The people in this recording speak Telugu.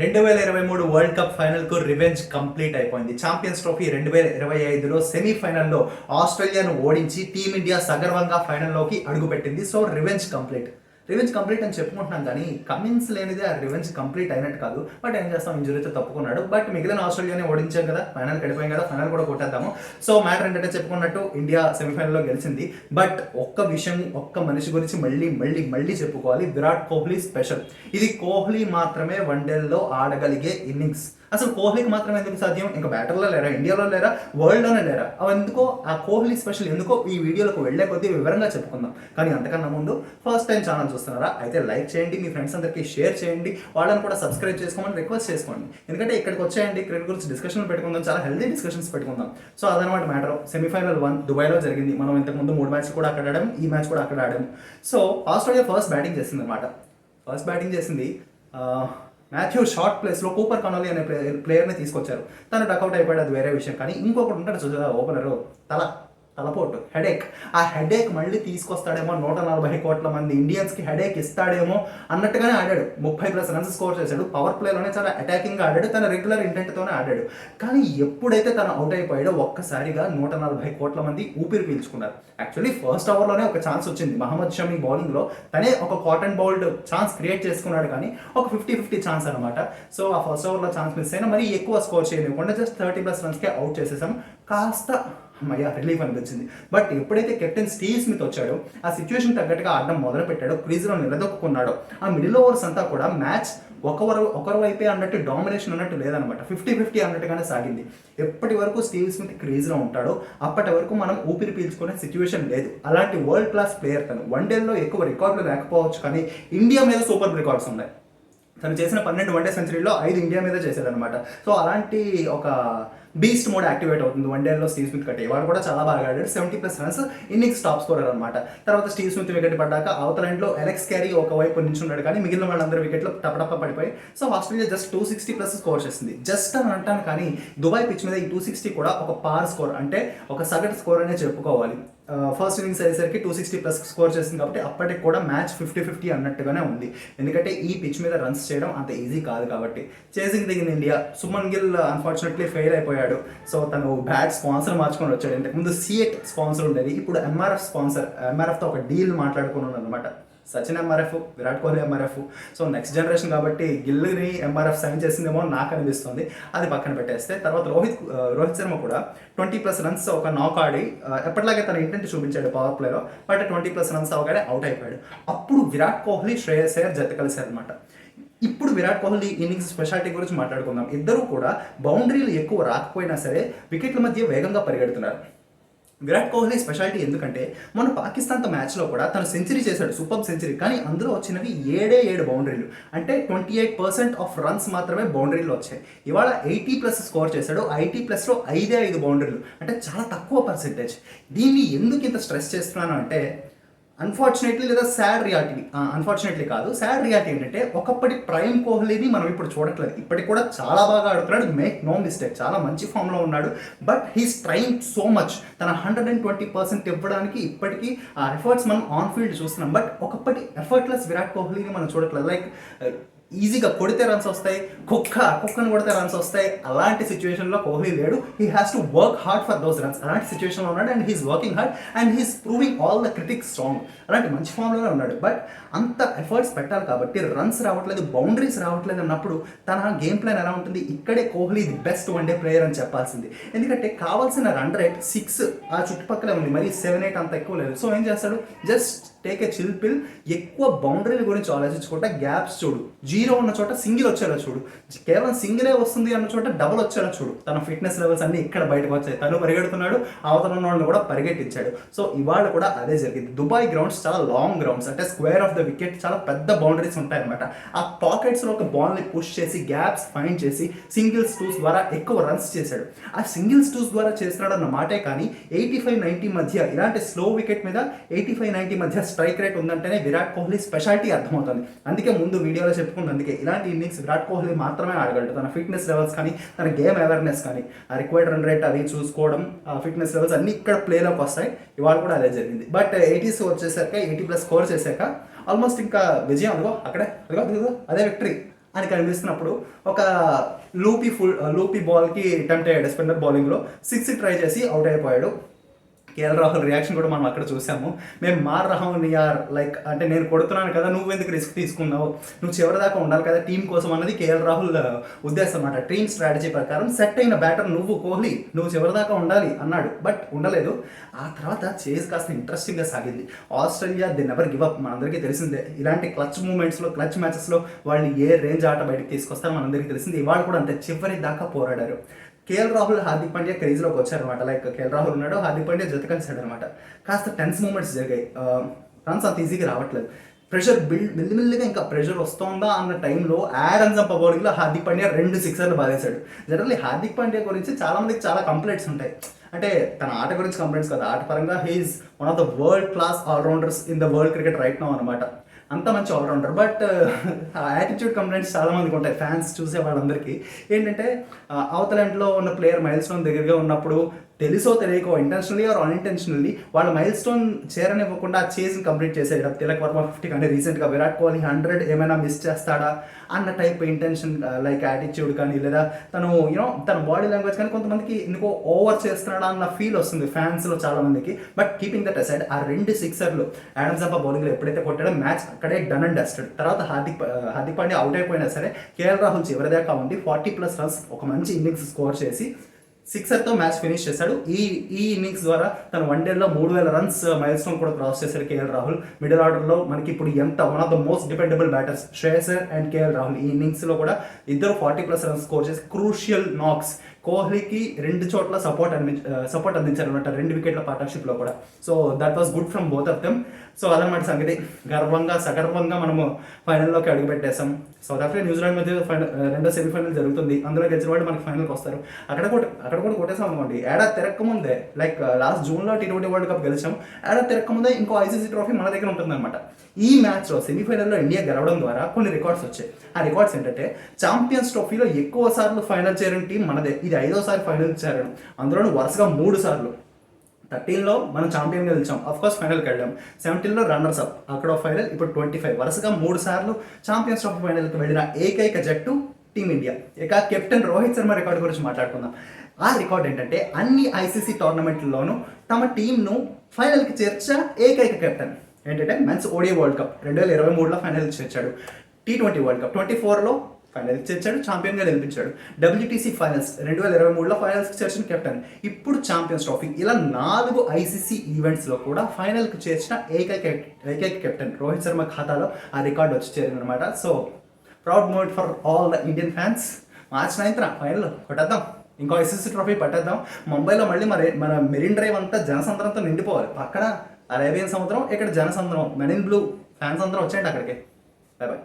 రెండు వేల ఇరవై మూడు వరల్డ్ కప్ ఫైనల్కు రివెంజ్ కంప్లీట్ అయిపోయింది. ఛాంపియన్స్ ట్రోఫీ రెండు వేల ఇరవై ఐదులో సెమీఫైనల్లో ఆస్ట్రేలియాను ఓడించి టీమిండియా సగర్వంగా ఫైనల్లోకి అడుగుపెట్టింది. So revenge complete. Revenge complete అని చెప్పుకుంటున్నాం కానీ కమిన్స్ లేనిదే ఆ రివెంజ్ కంప్లీట్ అయినట్టు కాదు. బట్ ఏం చేస్తాం? ఇంజురీతో తప్పుకున్నాడు. బట్ మిగిలిన ఆస్ట్రేలియాని ఓడించాం కదా. ఫైనల్ గడిపోయాం కదా. ఫైనల్ కూడా కొట్టేద్దాము. సో మ్యాటర్ ఏంటంటే చెప్పుకున్నట్టు ఇండియా సెమీఫైనల్లో గెలిచింది. బట్ ఒక్క విషయం ఒక్క మనిషి గురించి మళ్ళీ మళ్ళీ మళ్ళీ చెప్పుకోవాలి. విరాట్ కోహ్లీ స్పెషల్ ఇది కోహ్లీ మాత్రమే వన్డేల్లో ఆడగలిగే ఇన్నింగ్స్ అసలు కోహ్లీకి మాత్రమే ఎందుకు సాధ్యం? ఇంకా బ్యాటర్లో లేరా? ఇండియాలో లేరా? వరల్డ్లోనే లేరా? అవి ఎందుకో ఆ కోహ్లీ స్పెషల్ ఎందుకో ఈ వీడియోలకు వెళ్ళే కొద్దీ వివరంగా చెప్పుకుందాం. కానీ అంతకన్నా ముందు ఫస్ట్ టైం ఛానల్ చూస్తున్నారా? అయితే లైక్ చేయండి మీ ఫ్రెండ్స్ అందరికీ షేర్ చేయండి వాళ్ళని కూడా సబ్స్క్రైబ్ చేసుకోమని రిక్వెస్ట్ చేసుకోండి. ఎందుకంటే ఇక్కడికి వచ్చేయండి క్రికెట్ గురించి డిస్కషన్ పెట్టుకుందాం చాలా హెల్దీ డిస్కషన్స్ పెట్టుకుందాం. సో అదనమాట మ్యాటర్. సెమీఫైనల్ వన్ దుబాయ్లో జరిగింది. మనం ఇంతకుముందు మూడు మ్యాచ్ కూడా అక్కడ ఆడాము ఈ మ్యాచ్ కూడా అక్కడ ఆడాము. సో ఆస్ట్రేలియా ఫస్ట్ బ్యాటింగ్ చేసింది అనమాట ఫస్ట్ బ్యాటింగ్ చేసింది మాథ్యూ షార్ట్ ప్లేస్లో కూపర్ కనోలి అనే ప్లేయర్ ప్లేయర్ని తీసుకొచ్చారు. తను డకౌట్ అయిపోయాడు అది వేరే విషయం. కానీ ఇంకొకటి ఉంటాడు చూసారా ఓపెనర్ తల. తలపోటు హెడేక్ ఆ హెడేక్ మళ్ళీ తీసుకొస్తాడేమో నూట నలభై కోట్ల మంది ఇండియన్స్కి హెడేక్ ఇస్తాడేమో అన్నట్టుగానే ఆడాడు. ముప్పై ప్లస్ రన్స్ స్కోర్ చేశాడు. పవర్ ప్లేలోనే చాలా అటాకింగ్గా ఆడాడు. తన రెగ్యులర్ ఇంటెంట్తోనే ఆడాడు. కానీ ఎప్పుడైతే తను అవుట్ అయిపోయాడో ఒక్కసారిగా నూట నలభై కోట్ల మంది ఊపిరి పీల్చుకున్నారు. యాక్చువల్లీ ఫస్ట్ ఓవర్లోనే ఒక ఛాన్స్ వచ్చింది. మహమ్మద్ షమీ బౌలింగ్లో తనే ఒక కాటన్ బౌల్డ్ ఛాన్స్ క్రియేట్ చేసుకున్నాడు కానీ ఒక ఫిఫ్టీ ఫిఫ్టీ ఛాన్స్ అనమాట సో ఆ ఫస్ట్ ఓవర్లో ఛాన్స్ మిస్ అయినా మరి ఎక్కువ స్కోర్ చేయలేకుండా జస్ట్ థర్టీ ప్లస్ రన్స్కే అవుట్ చేసేసాం. కాస్త అమ్మయ్య రిలీఫ్ అనిపించింది. బట్ ఎప్పుడైతే కెప్టెన్ స్టీవ్ స్మిత్ వచ్చాడో ఆ సిచ్యువేషన్ తగ్గట్టుగా ఆడడం మొదలు పెట్టాడో క్రీజ్లో నిలదొక్కున్నాడో ఆ మిడిల్ ఓవర్స్ అంతా కూడా మ్యాచ్ ఒకరు ఒకరు వైపే అన్నట్టు డామినేషన్ అన్నట్టు లేదనమాట ఫిఫ్టీ ఫిఫ్టీ అన్నట్టుగానే సాగింది. ఎప్పటి వరకు స్టీవ్ స్మిత్ క్రీజ్లో ఉంటాడో అప్పటి వరకు మనం ఊపిరి పీల్చుకునే సిచ్యువేషన్ లేదు. అలాంటి వరల్డ్ క్లాస్ ప్లేయర్ తను. వన్ డేలో ఎక్కువ రికార్డులు లేకపోవచ్చు కానీ ఇండియా మీద సూపర్ రికార్డ్స్ ఉన్నాయి. తను చేసిన పన్నెండు వన్డే సెంచరీలో ఐదు ఇండియా మీద చేశాడనమాట సో అలాంటి ఒక బీస్ట్ మోడ్ యాక్టివేట్ అవుతుంది. వన్ డేలో స్టీవ్ స్మిత్ కట్టే. వాడు కూడా చాలా బాగా ఆడాడు. Seventy plus runs innings top scorer అనమాట తర్వాత స్టీవ్ స్మిత్ వికెట్ పడ్డాక అవతల ఎండ్లో ఎలెక్స్ క్యారీ ఒక వైపు నించున్నాడు కానీ మిగిలిన వాళ్ళందరూ వికెట్లు టపటప్ప పడిపోయి so Australia just two sixty plus score చేసింది. జస్ట్ అని అంటాను కానీ దుబాయ్ పిచ్ మీద ఈ టూ సిక్స్టీ కూడా ఒక పార్ స్కోర్ అంటే ఒక సగటు స్కోర్ అనే చెప్పుకోవాలి. ఫస్ట్ ఇన్నింగ్స్ అయ్యేసరికి టూ సిక్స్టీ ప్లస్ స్కోర్ చేసింది కాబట్టి అప్పటికి కూడా మ్యాచ్ ఫిఫ్టీ ఫిఫ్టీ అన్నట్టుగానే ఉంది. ఎందుకంటే ఈ పిచ్ మీద రన్స్ చేయడం అంత ఈజీ కాదు కాబట్టి. చేసింగ్ దిగింది India Shubman Gill unfortunately fail అయిపోయాడు. సో తను బ్యాడ్ స్పాన్సర్ మార్చుకొని వచ్చాడు. ఇంతకుముందు సిఎట్ స్పాన్సర్ ఉండేది. ఇప్పుడు ఎంఆర్ఎఫ్ స్పాన్సర్ ఎంఆర్ఎఫ్తో ఒక డీల్ మాట్లాడుకుని అనమాట Sachin MRF Virat Kohli MRF so next generation కాబట్టి గిల్ని ఎంఆర్ఎఫ్ సైన్ చేసిందేమో నాకు అనిపిస్తుంది. అది పక్కన పెట్టేస్తే తర్వాత రోహిత్ రోహిత్ శర్మ కూడా ట్వంటీ ప్లస్ రన్స్ ఒక నాక్ ఆడి ఎప్పటిలాగే తన ఇంటెంట్ చూపించాడు పవర్ ప్లేలో బట్ ట్వంటీ ప్లస్ రన్స్ అవగానే అవుట్ అయిపోయాడు. అప్పుడు విరాట్ కోహ్లీ శ్రేయస్ అయ్యర్ జత కలిశారు అనమాట ఇప్పుడు విరాట్ కోహ్లీ ఇన్నింగ్స్ స్పెషాలిటీ గురించి మాట్లాడుకుందాం. ఇద్దరు కూడా బౌండరీలు ఎక్కువ రాకపోయినా సరే వికెట్ల మధ్య వేగంగా పరిగెడుతున్నారు. విరాట్ కోహ్లీ స్పెషాలిటీ ఎందుకంటే మన పాకిస్తాన్తో మ్యాచ్లో కూడా తను సెంచరీ చేశాడు సూపర్ సెంచరీ కానీ అందులో వచ్చినవి ఏడే ఏడు బౌండరీలు. అంటే twenty eight percent of runs మాత్రమే బౌండరీలు వచ్చాయి. ఇవాళ ఎయిటీ ప్లస్ స్కోర్ చేశాడు ఐటీ ప్లస్లో ఐదే ఐదు బౌండరీలు. అంటే చాలా తక్కువ పర్సెంటేజ్. దీన్ని ఎందుకు ఇంత స్ట్రెస్ చేస్తున్నాను అంటే అన్ఫార్చునేట్లీ లేదా సాడ్ రియాలిటీ అన్ఫార్చునేట్లీ కాదు. సాడ్ రియాలిటీ ఏంటంటే ఒకప్పటి ప్రైమ్ కోహ్లీని మనం ఇప్పుడు చూడట్లేదు. ఇప్పటికి కూడా చాలా బాగా ఆడుతున్నాడు. మేక్ నో మిస్టేక్ చాలా మంచి ఫామ్లో ఉన్నాడు. But he's trying so much తన హండ్రెడ్ అండ్ ట్వంటీ పర్సెంట్ ఇవ్వడానికి ఇప్పటికీ ఆ ఎఫర్ట్స్ మనం ఆన్ ఫీల్డ్ చూస్తున్నాం. బట్ ఒకప్పటి ఎఫర్ట్లెస్ విరాట్ కోహ్లీని మనం చూడట్లేదు. లైక్ ఈజీగా కొడితే రన్స్ వస్తాయి కుక్క కుక్కను కొడితే రన్స్ వస్తాయి. అలాంటి సిచ్యువేషన్లో కోహ్లీ లేడు. He has to work hard for those runs అలాంటి సిచ్యువేషన్లో ఉన్నాడు and he's working hard and he's proving all the critics strong అలాంటి మంచి ఫామ్లోనే ఉన్నాడు. బట్ అంత ఎఫర్ట్స్ పెట్టాలి కాబట్టి రన్స్ రావట్లేదు బౌండరీస్ రావట్లేదు అన్నప్పుడు తన గేమ్ ప్లాన్ ఎలా ఉంటుంది? ఇక్కడే Kohli the best one day player అని చెప్పాల్సింది. ఎందుకంటే కావాల్సిన రన్ రేట్ సిక్స్ ఆ చుట్టుపక్కల ఉంది. మరి సెవెన్ ఎయిట్ అంత ఎక్కువ లేదు. సో ఏం చేస్తాడు? జస్ట్ టేక్ ఏ చిల్ పిల్ ఎక్కువ బౌండరీల గురించి ఆలోచించుకుంటే గ్యాప్స్ చూడు. జీరో ఉన్న చోట సింగిల్ వచ్చేలా చూడు. కేవలం సింగిలే వస్తుంది అన్న చోట డబుల్ వచ్చేలా చూడు. తన ఫిట్నెస్ లెవెల్స్ అన్ని ఇక్కడ బయటకు వచ్చాయి. తను పరిగెడుతున్నాడు అవతల ఉన్న వాళ్ళని కూడా పరిగెట్టించాడు. సో ఇవాళ కూడా అదే జరిగింది. దుబాయ్ గ్రౌండ్స్ చాలా లాంగ్ గ్రౌండ్స్ అంటే స్క్వేర్ ఆఫ్ ద వికెట్ చాలా పెద్ద బౌండరీస్ ఉంటాయన్నమాట. ఆ పాకెట్స్లో ఒక బాల్ని పుష్ చేసి గ్యాప్స్ ఫైండ్ చేసి సింగిల్స్ టూస్ ద్వారా ఎక్కువ రన్స్ చేశాడు. ఆ సింగిల్స్ టూస్ ద్వారా చేస్తున్నాడు అన్న మాటే కానీ ఎయిటీ ఫైవ్ నైంటీ మధ్య ఇలాంటి స్లో వికెట్ మీద ఎయిటీ ఫైవ్ నైంటీ మధ్య స్ట్రైక్ రేట్ ఉందంటేనే విరాట్ కోహ్లీ స్పెషాలిటీ అర్థమవుతుంది. అందుకే ముందు వీడియోలో చెప్పుకుంది అందుకే ఇలాంటి ఇన్నింగ్స్ విరాట్ కోహ్లీ మాత్రమే ఆడగలడు. తన ఫిట్నెస్ లెవెల్స్ కానీ తన గేమ్ అవేర్నెస్ కానీ ఆ రిక్వైర్డ్ రన్ రేట్ అవి చూసుకోవడం ఆ ఫిట్నెస్ లెవెల్స్ అన్ని ఇక్కడ ప్లేలోకి వస్తాయి. ఇవాళ కూడా అదే జరిగింది. బట్ ఎయిటీస్ వచ్చేసాక ఎయిటీ ప్లస్ స్కోర్ చేశాక ఆల్మోస్ట్ ఇంకా విజయం అదిగో అక్కడే అదిగో అదిగో అదే విక్టరీ అని కనిపిస్తున్నప్పుడు ఒక లూపీ ఫుల్ లూపీ బాల్కి అటెంప్ట్ అయ్యాడు స్పిన్నర్ బౌలింగ్లో. సిక్స్ ట్రై చేసి అవుట్ అయిపోయాడు. కేఎల్ రాహుల్ రియాక్షన్ కూడా మనం అక్కడ చూసాము. మేము మార్ రహం యార్ లైక్ అంటే నేను కొడుతున్నాను కదా నువ్వు ఎందుకు రిస్క్ తీసుకున్నావు? నువ్వు చివరి దాకా ఉండాలి కదా టీం కోసం అన్నది కేఎల్ రాహుల్ ఉద్దేశం అన్నమాట. టీమ్ స్ట్రాటజీ ప్రకారం సెట్ అయిన బ్యాటర్ నువ్వు కోహ్లీ నువ్వు చివరి దాకా ఉండాలి అన్నాడు. బట్ ఉండలేదు. ఆ తర్వాత చేజ్ కాస్త ఇంట్రెస్టింగ్గా సాగింది. Australia the never give up మనందరికీ తెలిసిందే. ఇలాంటి క్లచ్ మూమెంట్స్లో క్లచ్ మ్యాచెస్లో వాళ్ళు ఏ రేంజ్ ఆట బయటకు తీసుకొస్తారో మనందరికీ తెలిసింది. ఇవాళ కూడా అంతే చివరి దాకా పోరాడారు. కేఎల్ రాహుల్ హార్దిక్ పాండ్యా క్రేజ్లోకి వచ్చారనమాట లైక్ కేఎల్ రాహుల్ ఉన్నాడు హార్దిక్ పాండ్యా జత కలిసాడు అనమాట కాస్త టెన్స్ మూమెంట్స్ జరిగాయి. రన్స్ అంత ఈజీగా రావట్లేదు. ప్రెషర్ బిల్డ్ మెల్లిమెల్లిగా ఇంకా ప్రెషర్ వస్తుందా అన్న టైంలో యారన్ జంప బౌలింగ్లో హార్దిక్ పాండ్యా రెండు సిక్సర్లు బాధేశాడు. జనరల్లీ హార్దిక్ పాండ్యా గురించి చాలామందికి చాలా కంప్లైంట్స్ ఉంటాయి. అంటే తన ఆట గురించి కంప్లైంట్స్ కదా. ఆట పరంగా he is one of the world class allrounders in the world cricket right no అనమాట అంత మంచి ఆల్రౌండర్. బట్ ఆ యాటిట్యూడ్ కంప్లైంట్స్ చాలా మందికి ఉంటాయి. ఫ్యాన్స్ చూసే వాళ్ళందరికీ ఏంటంటే అవతల ఎండ్లో ఉన్న ప్లేయర్ మైల్స్ దగ్గరగా ఉన్నప్పుడు తెలుసో తెలియకో ఇంటెన్షనలీ ఆర్ అన్ఇంటెన్షనల్లీ వాళ్ళ మైల్ స్టోన్ చేరనివ్వకుండా ఆ చేసి కంప్లీట్ చేసేయడం తిలక్ వర్మ ఫిఫ్టీ అంటే రీసెంట్గా విరాట్ కోహ్లీ హండ్రెడ్ ఏమైనా మిస్ చేస్తాడా అన్న టైప్ ఇంటెన్షన్ లైక్ యాటిట్యూడ్ కానీ లేదా తను యూనో తన బాడీ లాంగ్వేజ్ కానీ కొంతమందికి ఎందుకో ఓవర్ చేస్తున్నాడా అన్న ఫీల్ వస్తుంది ఫ్యాన్స్లో చాలా మందికి. బట్ కీపింగ్ దట్ అసైడ్ ఆ రెండు సిక్సర్లు యాడమ్ జంపా బౌలింగ్లో ఎప్పుడైతే కొట్టాడో మ్యాచ్ అక్కడే డన్ అండ్ డస్టెడ్ తర్వాత హార్దిక్ హార్దిక్ పాండే అవుట్ అయిపోయినా సరే కేఎల్ రాహుల్ చివరి దాకా ఉండి ఫార్టీ ప్లస్ రన్స్ ఒక మంచి ఇన్నింగ్స్ స్కోర్ చేసి సిక్సర్తో మ్యాచ్ ఫినిష్ చేశాడు. ఈ ఈ ఇన్నింగ్స్ ద్వారా తన వన్ డేలో మూడు వేల రన్స్ మైల్ స్టోన్ కూడా క్రాస్ చేశాడు కేఎల్ రాహుల్. మిడిల్ ఆర్డర్లో మనకి ఇప్పుడు ఎంత one of the most dependable batters శ్రేయసర్ and KL Rahul. ఈ ఇన్నింగ్స్లో కూడా ఇద్దరు ఫార్టీ ప్లస్ రన్స్ స్కోర్ చేసి క్రూషియల్ నాక్స్ కోహ్లీకి రెండు చోట్ల సపోర్ట్ అంది సపోర్ట్ uh, అందించారు అనమాట రెండు వికెట్ల పార్ట్నర్షిప్లో కూడా. So that was good from both of them so అదనమాట సంగతి. గర్వంగా సగర్వంగా మనము ఫైనల్లోకి అడుగుపెట్టేసాం సౌత్ ఆఫ్రికా న్యూజిలాండ్ మధ్య ఫైనల్ uh, రెండో సెమీఫైనల్ జరుగుతుంది. అందులో గెలిచిన వాళ్ళు మనకి ఫైనల్కి వస్తారు. అక్కడ కూడా అక్కడ కూడా కొట్టేసాం అనుకోండి ఏడాది తిరక్కముందే లైక్ లాస్ట్ uh, జూన్లో టీ ట్వంటీ వరల్డ్ కప్ గెలిచాం. ఏడాది తిరక్కముందే ఇంకో ఐసీసీ ట్రోఫీ మన దగ్గర ఉంటుందన్నమాట. ఈ మ్యాచ్లో సెమీఫైనల్లో ఇండియా గెలవడం ద్వారా కొన్ని రికార్డ్స్ వచ్చాయి. ఆ రికార్డ్స్ ఏంటంటే ఛాంపియన్స్ ట్రోఫీలో ఎక్కువ సార్లు ఫైనల్ చేరిన టీం మనదే. ఇది ఐదోసారి ఫైనల్ చేరడం అందులోనూ వరుసగా మూడు సార్లు. థర్టీన్లో మనం ఛాంపియన్ గెలిచాం. అఫ్ కోర్స్ ఫైనల్కి వెళ్ళాం. సెవెంటీన్లో రన్నర్స్ అప్ అక్కడ ఫైనల్ ఇప్పుడు ట్వంటీ ఫైవ్ వరుసగా మూడు సార్లు ఛాంపియన్స్ ట్రోఫీ ఫైనల్కి వెళ్ళిన ఏకైక జట్టు టీమిండియా ఇక కెప్టెన్ రోహిత్ శర్మ రికార్డు గురించి మాట్లాడుకుందాం. ఆ రికార్డ్ ఏంటంటే అన్ని ఐసీసీ టోర్నమెంట్లలోనూ తమ టీంను ఫైనల్కి చేర్చిన ఏకైక కెప్టెన్ ఏంటంటే మెన్స్ ఓడియా వరల్డ్ కప్ రెండు వేల ఇరవై మూడులో ఫైనల్ చేర్చాడు. T twenty world cup twenty ఫోర్లో ఫైనల్ చేర్చాడు ఛాంపియన్గా నిలిపించాడు. డబ్ల్యూటీసీ ఫైనల్స్ రెండు వేల ఇరవై మూడులో ఫైనల్స్కి చేర్చిన కెప్టెన్ ఇప్పుడు ఛాంపియన్స్ ట్రోఫీ ఇలా నాలుగు ఐసీసీ ఈవెంట్స్లో కూడా ఫైనల్కి చేర్చిన ఏకైక ఏకైక కెప్టెన్ రోహిత్ శర్మ ఖాతాలో ఆ రికార్డు వచ్చి చేరిందనమాట so proud moment for all the Indian fans March నైన్త్న final కొట్టేద్దాం. ఇంకో ఐసీసీ ట్రోఫీ పట్టేద్దాం. ముంబైలో మళ్ళీ మరి మన మెరీన్ డ్రైవ్ అంతా జనసంద్రంతో నిండిపోవాలి. అక్కడ అరేబియన్ సముద్రం ఇక్కడ జనసంద్రం. మెరిన్ బ్లూ. ఫ్యాన్స్ అందరం వచ్చేయండి అక్కడికి. Bye bye